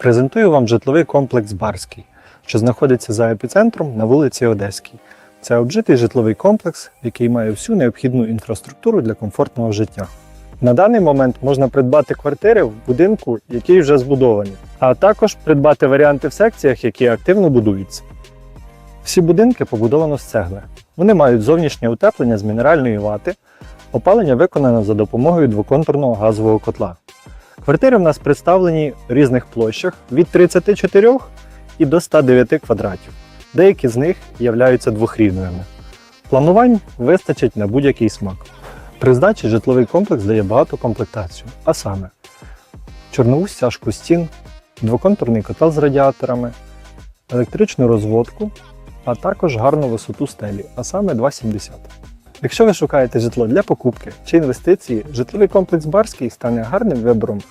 Презентую вам житловий комплекс Барський, що знаходиться за епіцентром на вулиці Одеській. Це обжитий житловий комплекс, який має всю необхідну інфраструктуру для комфортного життя. На даний момент можна придбати квартири в будинку, який вже збудовані, а також придбати варіанти в секціях, які активно будуються. Всі будинки побудовано з цегли. Вони мають зовнішнє утеплення з мінеральної вати, опалення виконано за допомогою двоконтурного газового котла. Квартири в нас представлені в різних площах від 34 і до 109 квадратів. Деякі з них являються двохрівневими. Планувань вистачить на будь-який смак. При здачі житловий комплекс дає багато комплектацію, а саме чорнову стяжку стін, двоконтурний котел з радіаторами, електричну розводку, а також гарну висоту стелі, а саме 2,70. Якщо ви шукаєте житло для покупки чи інвестиції, житловий комплекс Барський стане гарним вибором